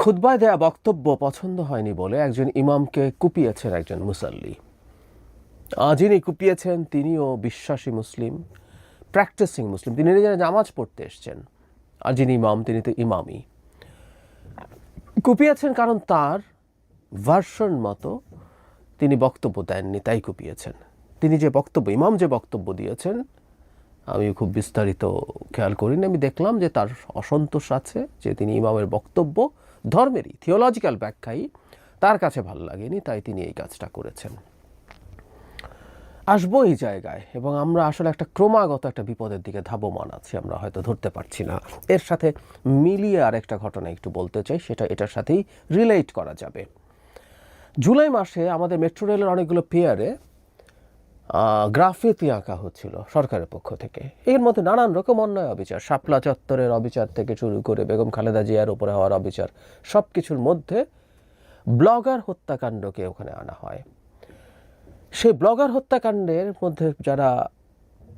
খুতবায় দেয়া বক্তব্য পছন্দ হয়নি বলে একজন ইমামকে কুপিয়েছেন একজন মুসাল্লি। যিনি কুপিয়েছেন, তিনিও বিশ্বাসী মুসলিম প্র্যাকটিসিং মুসলিম। তিনি নিজেরা নামাজ পড়তে এসছেন, আর যিনি ইমাম, তিনি তো ইমামই। কুপিয়েছেন কারণ তার ভার্সন মতো তিনি বক্তব্য দেননি, তাই কুপিয়েছেন। তিনি যে বক্তব্য, ইমাম যে বক্তব্য দিয়েছেন আমি খুব বিস্তারিত খেয়াল করিনি। আমি দেখলাম যে তার অসন্তোষ আছে, যে তিনি ইমামের বক্তব্য ধর্মেরই থিওলজিক্যাল ব্যাখ্যাই তার কাছে ভালো লাগেনি, তাই তিনি এই কাজটা করেছেন। আসব এই জায়গায়, এবং আমরা আসলে একটা ক্রমাগত একটা বিপদের দিকে ধাবমান আছি, আমরা হয়তো ধরতে পারছি না। এর সাথে মিলিয়ে আর একটা ঘটনা একটু বলতে চাই, সেটা এটার সাথেই রিলেট করা যাবে। জুলাই মাসে আমাদের মেট্রো রেলের অনেকগুলো পেয়ারে গ্রাফিতি আঁকা হচ্ছিল সরকারের পক্ষ থেকে। এর মধ্যে নানান রকম অন্যায় অবিচার, শাপলা চত্বরের অবিচার থেকে শুরু করে বেগম খালেদা জিয়ার উপরে হওয়ার অবিচার সব কিছুর মধ্যে ব্লগার হত্যাকাণ্ডকে ওখানে আনা হয়। সেই ব্লগার হত্যাকাণ্ডের মধ্যে যারা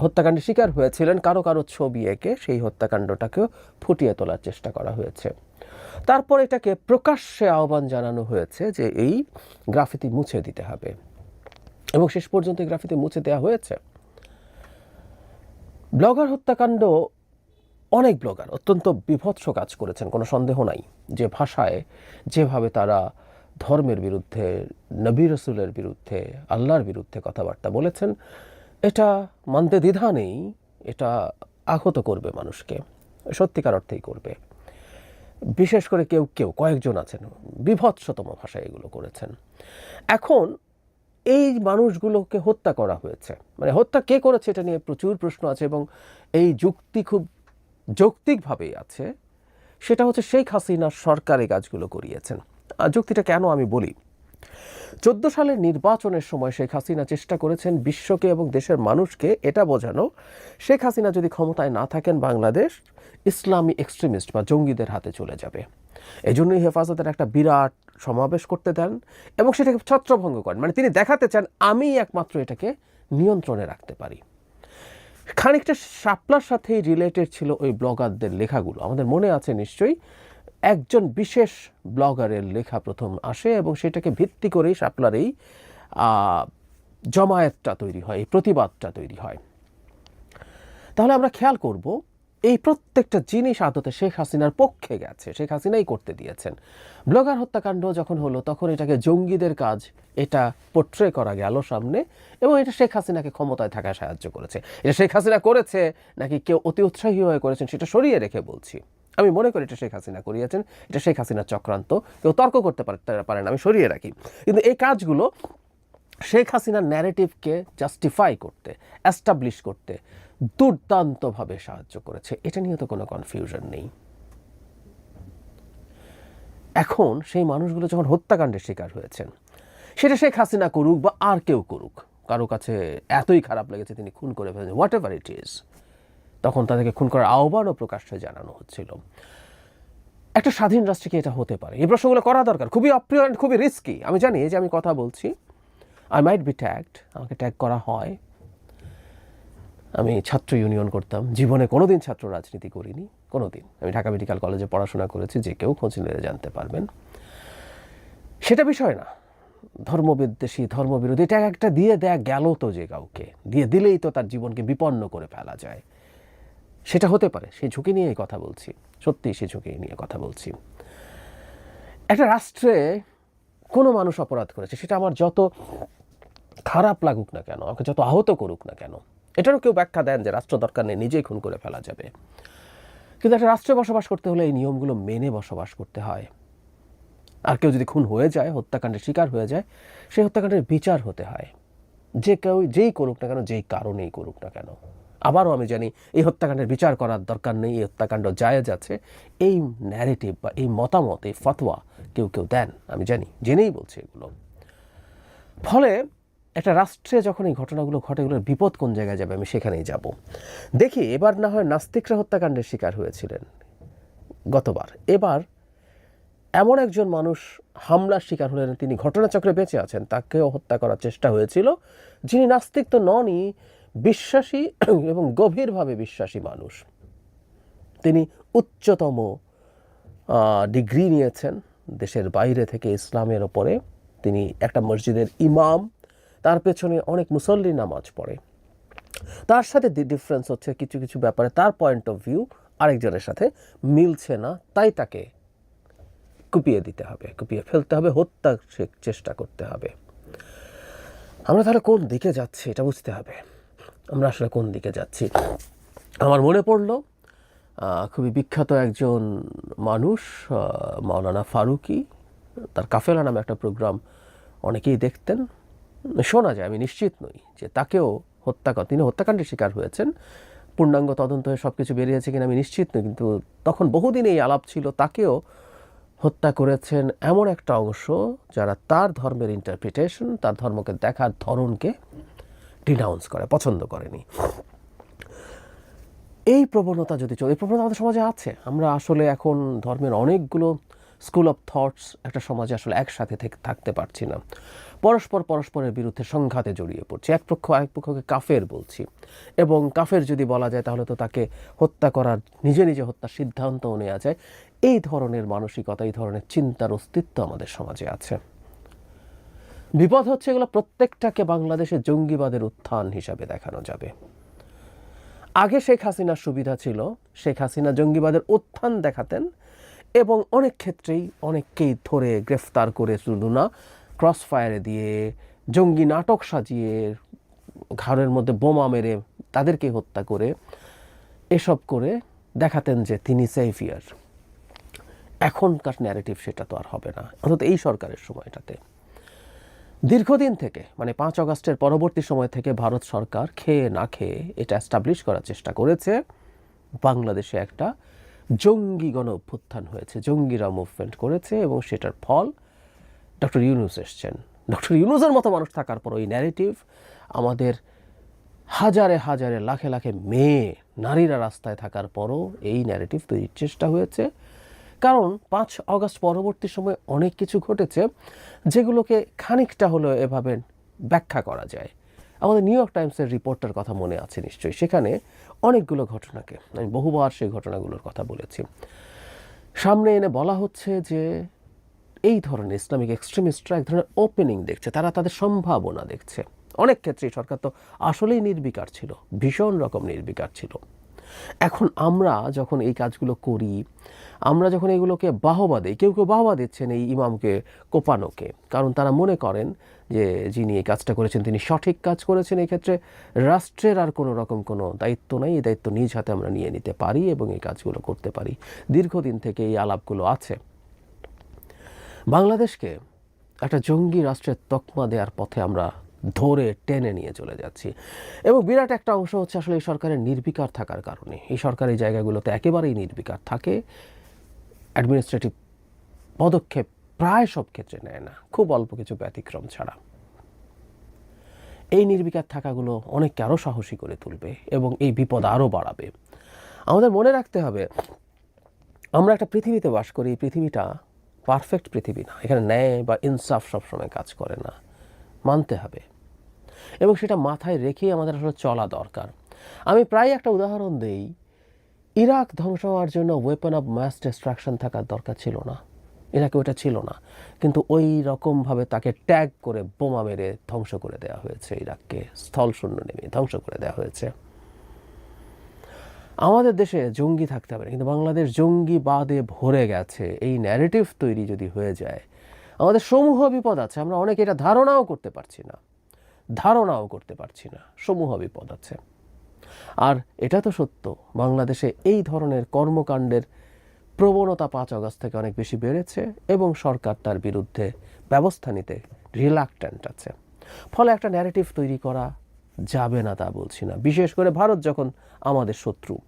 হত্যাকাণ্ডের শিকার হয়েছিলেন, কারও কারও ছবি এঁকে সেই হত্যাকাণ্ডটাকেও ফুটিয়ে তোলার চেষ্টা করা হয়েছে। তারপর এটাকে প্রকাশ্যে আহ্বান জানানো হয়েছে যে এই গ্রাফিতি মুছে দিতে হবে। এবং শেষ পর্যন্ত এই গ্রাফিতি মুছে দেওয়া হয়েছে। ব্লগার হত্যাকাণ্ড, অনেক ব্লগার অত্যন্ত বিভৎস কাজ করেছেন, কোনো সন্দেহ নাই। যে ভাষায়, যেভাবে তারা ধর্মের বিরুদ্ধে, নবী রসুলের বিরুদ্ধে, আল্লাহর বিরুদ্ধে কথাবার্তা বলেছেন, এটা মানতে দ্বিধা নেই, এটা আহত করবে মানুষকে, সত্যিকার অর্থেই করবে। বিশেষ করে কেউ কেউ, কয়েকজন আছেন, বিভৎসতম ভাষায় এগুলো করেছেন। এখন এই মানুষগুলোকে হত্যা করা হয়েছে। মানে হত্যা কে করেছে এটা নিয়ে প্রচুর প্রশ্ন আছে এবং এই যুক্তি খুব যৌক্তিকভাবেই আছে। সেটা হচ্ছে শেখ হাসিনা সরকার এই কাজগুলো করিয়েছেন। আর যুক্তিটা কেন আমি বলি? চোদ্দ সালের নির্বাচনের সময় শেখ হাসিনা চেষ্টা করেছেন বিশ্বকে এবং দেশের মানুষকে এটা বোঝানো, শেখ হাসিনা যদি ক্ষমতায় না থাকেন বাংলাদেশ, ইসলামী এক্সট্রিমিস্ট বা জঙ্গিদের হাতে চলে যাবে। এই জন্যই হেফাজতের একটা বিরাট সমাবেশ করতে দেন এবং সেটাকে ছত্রভঙ্গ করেন। মানে তিনি দেখাতে চান আমি একমাত্র এটাকে নিয়ন্ত্রণে রাখতে পারি। খানিকটা শাপলার সাথেই রিলেটেড ছিল ওই ব্লগারদের লেখাগুলো। আমাদের মনে আছে নিশ্চয়ই, একজন বিশেষ ব্লগারের লেখা প্রথম আসে এবং সেটাকে ভিত্তি করেই শাপলার এই জমায়েতটা তৈরি হয়, এই প্রতিবাদটা তৈরি হয়। তাহলে আমরা খেয়াল করব এই প্রত্যেকটা জিনিস আদতে শেখ হাসিনার পক্ষে গেছে। শেখ হাসিনাই করতে দিয়েছেন। ব্লগার হত্যাকাণ্ড যখন হলো, তখন এটাকে জঙ্গিদের কাজ, এটা পোট্রে করা গেল সামনে এবং এটা শেখ হাসিনাকে ক্ষমতায় থাকায় সাহায্য করেছে। এটা শেখ হাসিনা করেছে নাকি কেউ অতি উৎসাহী হয়ে করেছেন সেটা সরিয়ে রেখে বলছি। আমি মনে করি এটা শেখ হাসিনা করিয়েছেন, এটা শেখ হাসিনার চক্রান্ত। কেউ তর্ক করতে পারে পারেন আমি সরিয়ে রাখি। কিন্তু এই কাজগুলো শেখ হাসিনার ন্যারেটিভকে জাস্টিফাই করতে অ্যাস্টাবলিশ করতে দুর্দান্তভাবে সাহায্য করেছে। এটা নিয়ে তো কোনো কনফিউশন নেই। এখন সেই মানুষগুলো যখন হত্যাকাণ্ডের শিকার হয়েছেন, সেটা শেখ হাসিনা করুক বা আর কেউ করুক, কারও কাছে এতই খারাপ লেগেছে তিনি খুন করে ফেলেছেন হোয়াট এভার ইট ইজ তখন তাদেরকে খুন করার আহ্বানও প্রকাশ্যে জানানো হচ্ছিল। একটা স্বাধীন রাষ্ট্রে কি এটা হতে পারে? এই প্রশ্নগুলো করা দরকার, খুবই অপ্রিয় খুবই রিস্কি আমি জানি যে আমি কথা বলছি আই মাইট বি ট্যাগড আমাকে ট্যাগ করা হয় আমি ছাত্র ইউনিয়ন করতাম। জীবনে কোনোদিন ছাত্র রাজনীতি করিনি, কোনোদিন। আমি ঢাকা মেডিকেল কলেজে পড়াশোনা করেছি, যে কেউ খোঁজ নিলে জানতে পারবেন। সেটা বিষয় না। ধর্মবিদ্বেষী, ধর্মবিরোধী, এটা একটা দিয়ে দেয়া গেল তো যে কাউকে। দিয়ে দিলেই তো তার জীবনকে বিপন্ন করে ফেলা যায়। সেটা হতে পারে সেই ঝুঁকি নিয়েই কথা বলছি। সত্যিই সেই ঝুঁকি নিয়ে কথা বলছি। একটা রাষ্ট্রে কোনো মানুষ অপরাধ করেছে, সেটা আমার যত খারাপ লাগুক না কেন, আমাকে যত আহত করুক না কেন এটারও কেউ ব্যাখ্যা দেন যে রাষ্ট্র দরকার নেই, নিজেই খুন করে ফেলা যাবে। কিন্তু একটা রাষ্ট্রে বসবাস করতে হলে এই নিয়মগুলো মেনে বসবাস করতে হয়। আর কেউ যদি খুন হয়ে যায়, হত্যাকাণ্ডের শিকার হয়ে যায়, সেই হত্যাকাণ্ডের বিচার হতে হয়। যে কেউ, যেই করুক না কেন, যেই কারণেই করুক না কেন। আবারও আমি জানি, এই হত্যাকাণ্ডের বিচার করার দরকার নেই, এই হত্যাকাণ্ড জায়েজ আছে। এই ন্যারেটিভ বা এই মতামত, এই ফতোয়া কেউ কেউ দেন, আমি জানি, জেনেই বলছি এগুলো। ফলে একটা রাষ্ট্রে যখন এই ঘটনাগুলো ঘটে, এগুলোর বিপদ কোন জায়গায় যাবে, আমি সেখানেই যাব। দেখি, এবার না হয় নাস্তিকরা হত্যাকাণ্ডের শিকার হয়েছিলেন। গতবার, এবার এমন একজন মানুষ হামলার শিকার হলেন, তিনি ঘটনাচক্রে বেঁচে আছেন, তাকেও হত্যা করার চেষ্টা হয়েছিল। যিনি নাস্তিক তো ননই, বিশ্বাসী এবং গভীরভাবে বিশ্বাসী মানুষ। তিনি উচ্চতম ডিগ্রি নিয়েছেন দেশের বাইরে থেকে ইসলামের ওপরে। তিনি একটা মসজিদের ইমাম। তার পেছনে অনেক মুসল্লি নামাজ পড়ে। তার সাথে ডিফারেন্স হচ্ছে কিছু কিছু ব্যাপারে তার পয়েন্ট অফ ভিউ আরেকজনের সাথে মিলছে না, তাই তাকে কুপিয়ে দিতে হবে, কুপিয়ে ফেলতে হবে, হত্যা চেষ্টা করতে হবে। আমরা তাহলে কোন দিকে যাচ্ছি এটা বুঝতে হবে। আমরা আসলে কোন দিকে যাচ্ছি? আমার মনে পড়ল খুবই বিখ্যাত একজন মানুষ মাওলানা ফারুকি, তার কাফেলা নামে একটা প্রোগ্রাম অনেকেই দেখতেন। শোনা যায়, আমি নিশ্চিত নই যে তাকেও হত্যা তিনি হত্যাকাণ্ডের শিকার হয়েছেন। পূর্ণাঙ্গ তদন্ত হয়ে সব কিছু বেরিয়েছে কিনা আমি নিশ্চিত নই, কিন্তু তখন বহুদিন এই আলাপ ছিল, তাকেও হত্যা করেছেন এমন একটা অংশ যারা তার ধর্মের ইন্টারপ্রিটেশন তার ধর্মকে দেখার ধরনকে ডিনাউন্স করে, পছন্দ করেনি। এই প্রবণতা যদি চলে এই প্রবণতা আমাদের সমাজে আছে। আমরা আসলে এখন ধর্মের অনেকগুলো স্কুল অফ থটস একটা সমাজে আসলে একসাথে থাকতে পারছি না। পরস্পর পরস্পরের বিরুদ্ধে সংঘাতে জড়িয়ে পড়ছে। এক পক্ষ আরেক পক্ষকে কাফের বলছি। এবং কাফের যদি বলা যায় তাহলে তো তাকে হত্যা করার, নিজে নিজে হত্যার সিদ্ধান্তও নেওয়া যায়। এই ধরনের মানসিকতা, এই ধরনের চিন্তার অস্তিত্ব আমাদের সমাজে আছে। বিপদ হচ্ছে এগুলো প্রত্যেকটাকে বাংলাদেশে জঙ্গিবাদের উত্থান হিসাবে দেখানো যাবে। আগে শেখ হাসিনার সুবিধা ছিল, শেখ হাসিনা জঙ্গিবাদের উত্থান দেখাতেন। এবং অনেক ক্ষেত্রেই অনেককেই ধরে গ্রেফতার করে শুধু না ক্রস ফায়ারে দিয়ে জঙ্গি নাটক সাজিয়ে ঘরের মধ্যে বোমা মেরে তাদেরকে হত্যা করে এসব করে দেখাতেন যে তিনি সেফিয়ার। এখনকার ন্যারেটিভ সেটা তো আর হবে না, অন্তত এই সরকারের সময়টাতে। দীর্ঘদিন থেকে মানে পাঁচ আগস্টের পরবর্তী সময় থেকে ভারত সরকার খেয়ে না খেয়ে এটা অ্যাস্টাবলিশ করার চেষ্টা করেছে। বাংলাদেশে একটা জঙ্গি গণ অভ্যুত্থান হয়েছে জঙ্গিরা মুভমেন্ট করেছে এবং সেটার ফল ডক্টর ইউনুস এসছেন। ডক্টর ইউনুসের মতো মানুষ থাকার পর ওই ন্যারেটিভ আমাদের হাজারে হাজারে, লাখে লাখে মেয়ে, নারীরা রাস্তায় থাকার পরও এই ন্যারেটিভ তৈরির চেষ্টা হয়েছে। কারণ পাঁচ অগস্ট পরবর্তী সময়ে অনেক কিছু ঘটেছে যেগুলোকে খানিকটা হলেও এভাবে ব্যাখ্যা করা যায়। আমাদের নিউ ইয়র্ক টাইমসের রিপোর্টার কথা মনে আছে নিশ্চয়ই। সেখানে অনেকগুলো ঘটনাকে, আমি বহুবার সেই ঘটনাগুলোর কথা বলেছি। সামনে এনে বলা হচ্ছে যে এই ধরনের ইসলামিক এক্সট্রিমিস্টরা এক ধরনের ওপেনিং দেখছে, তারা তাদের সম্ভাবনা দেখছে। অনেক ক্ষেত্রেই সরকার তো আসলেই নির্বিকার ছিল, ভীষণ রকম নির্বিকার ছিল। এখন আমরা যখন এই কাজগুলো করি, আমরা যখন এগুলোকে বাহবা দিই, কেউ কেউ বাহবা দিচ্ছেন এই ইমামকে কোপানোকে। কারণ তারা মনে করেন যে যিনি এই কাজটা করেছেন তিনি সঠিক কাজ করেছেন এই ক্ষেত্রে রাষ্ট্রের আর কোনো রকম কোনো দায়িত্ব নাই, এই দায়িত্ব নিজ হাতে আমরা নিয়ে নিতে পারি এবং এই কাজগুলো করতে পারি। দীর্ঘদিন থেকে এই আলাপগুলো আছে। বাংলাদেশকে একটা জঙ্গি রাষ্ট্রের তকমা দেওয়ার পথে আমরা ধরে টেনে নিয়ে চলে যাচ্ছি। এবং বিরাট একটা অংশ হচ্ছে আসলে এই সরকারের নির্বিকার থাকার কারণে। এই সরকারি জায়গাগুলোতে একেবারেই নির্বিকার থাকে। অ্যাডমিনিস্ট্রেটিভ পদক্ষেপ প্রায় সব ক্ষেত্রে নেয় না। খুব অল্প কিছু ব্যতিক্রম ছাড়া। এই নির্বিকার থাকাগুলো অনেককে আরও সাহসী করে তুলবে এবং এই বিপদ আরও বাড়াবে। আমাদের মনে রাখতে হবে, আমরা একটা পৃথিবীতে বাস করি পৃথিবীটা পারফেক্ট পৃথিবী না। এখানে ন্যায় বা ইনসাফ সবসময় কাজ করে না। মানতে হবে। এবং সেটা মাথায় রেখেই আমাদের আসলে চলা দরকার। আমি প্রায় একটা উদাহরণ দেই, ইরাক ধ্বংস হওয়ার জন্য ওয়েপন অফ ম্যাস ডিস্ট্রাকশন থাকার দরকার ছিল না। ইরাকে ওটা ছিল না। কিন্তু ওই রকমভাবে তাকে ট্যাগ করে বোমা মেরে ধ্বংস করে দেওয়া হয়েছে ইরাককে। স্থল শূন্য নেমে ধ্বংস করে দেওয়া হয়েছে। আমাদের দেশে জঙ্গি থাকতে না কিন্তু বাংলাদেশ জঙ্গিবাদে ভরে গেছে। এই ন্যারেটিভ তৈরি যদি হয়ে যায়, আমাদের সমূহ বিপদ আছে। আমরা অনেকে এটা ধারণাও করতে পারছি না। ধারণাও করতে পারছি না, সমূহ বিপদ আছে। আর এটা তো সত্য, বাংলাদেশে এই ধরনের কর্মকাণ্ডের প্রবণতা পাঁচ আগস্ট থেকে অনেক বেশি বেড়েছে এবং সরকার তার বিরুদ্ধে ব্যবস্থা নিতে রিলাক্ট্যান্ট আছে। ফলে একটা ন্যারেটিভ তৈরি করা যাবে না তা বলছি না। বিশেষ করে ভারত যখন আমাদের শত্রু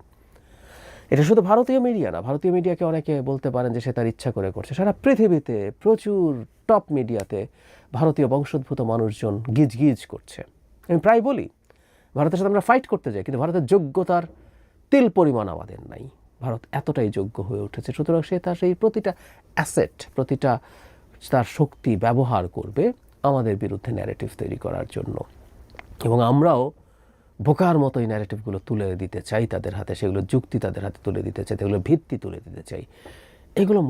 এটা শুধু ভারতীয় মিডিয়া না, ভারতীয় মিডিয়াকে অনেকে বলতে পারেন যে সে তার ইচ্ছা করে করছে। সারা পৃথিবীতে প্রচুর টপ মিডিয়াতে ভারতীয় বংশোদ্ভূত মানুষজন গিজ গিজ করছে। আমি প্রায় বলি, ভারতের সাথে আমরা ফাইট করতে যাই, কিন্তু ভারতের যোগ্যতার তিল পরিমাণ আমাদের নাই। ভারত এতটাই যোগ্য হয়ে উঠেছে, সুতরাং সে তার সেই প্রতিটা অ্যাসেট প্রতিটা তার শক্তি ব্যবহার করবে আমাদের বিরুদ্ধে ন্যারেটিভ তৈরি করার জন্য। এবং আমরাও বোকার মতো এই ন্যারেটিভগুলো তুলে দিতে চাই তাদের হাতে, সেগুলো যুক্তি তাদের হাতে তুলে দিতে চাই, সেগুলো ভিত্তি তুলে দিতে চাই। এগুলো